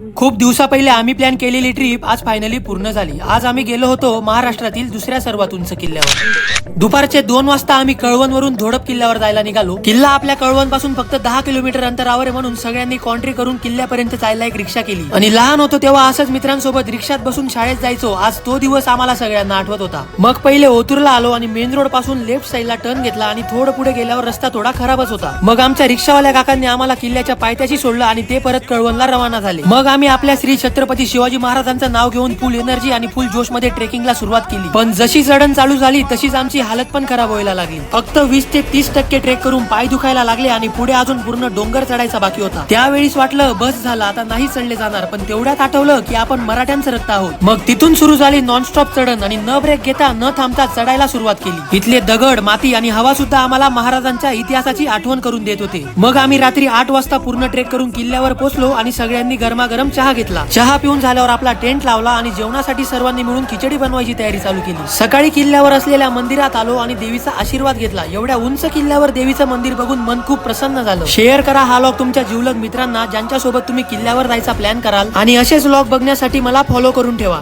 खूप दिवसा पहिले आम्ही प्लॅन केलेली ट्रिप आज फायनली पूर्ण झाली. आज आम्ही गेलो होतो महाराष्ट्रातील दुसऱ्या सर्वात उंच किल्ल्यावर. दुपारचे दोन वाजता आम्ही कळवण वरून धोडप किल्ल्यावर जायला निघालो. किल्ला आपल्या कळवणपासून फक्त दहा किलोमीटर अंतरावर आहे म्हणून सगळ्यांनी कॉन्ट्री करून किल्ल्यापर्यंत जायला एक रिक्षा केली. आणि लहान होतो तेव्हा असंच मित्रांसोबत रिक्षात बसून शाळेत जायचो. आज तो दिवस आम्हाला सगळ्यांना आठवत होता. मग पहिले ओतूरला आलो आणि मेन रोडपासून लेफ्ट साईडला टर्न घेतला आणि थोडं पुढे गेल्यावर रस्ता थोडा खराबच होता. मग आमच्या रिक्षावाल्या काकांनी आम्हाला किल्ल्याच्या पायथ्याशी सोडलं आणि ते परत कळवणला रवाना झाले. मग आम्ही आपल्या श्री छत्रपती शिवाजी महाराजांचं नाव घेऊन फुल एनर्जी आणि फुल जोशमध्ये ट्रेकिंगला सुरुवात केली. पण जशी चढण चालू झाली तशीच आमची हालत पण खराब व्हायला लागली. फक्त वीस ते तीस टक्के ट्रेक करून पाय दुखायला लागले आणि पुढे अजून पूर्ण डोंगर चढायचा बाकी होता. त्यावेळीस वाटलं बस झालं आता नाही चढले जाणार. पण तेवढ्यात आठवलं की आपण मराठ्यांचं रक्त आहोत. मग तिथून सुरू झाली नॉनस्टॉप चढण आणि न ब्रेक घेता न थांबता चढायला सुरुवात केली. इथले दगड माती आणि हवा सुद्धा आम्हाला महाराजांच्या इतिहासाची आठवण करून देत होते. मग आम्ही रात्री आठ वाजता पूर्ण ट्रेक करून किल्ल्यावर पोहोचलो आणि सगळ्यांनी गरमागरम चहा घेतला. चहा पिऊन झाल्यावर आपला टेंट लावला आणि जेवणासाठी सर्वांनी मिळून खिचडी बनवायची तयारी चालू केली. सकाळी किल्ल्यावर असलेल्या मंदिरात आलो आणि देवीचा आशीर्वाद घेतला. एवढ्या उंच किल्ल्यावर देवीचं मंदिर बघून मन खूप प्रसन्न झालं. शेअर करा हा लॉग तुमच्या जीवलग मित्रांना ज्यांच्या सोबत तुम्ही किल्ल्यावर जायचा प्लॅन कराल. आणि असेच लॉग बघण्यासाठी मला फॉलो करून ठेवा.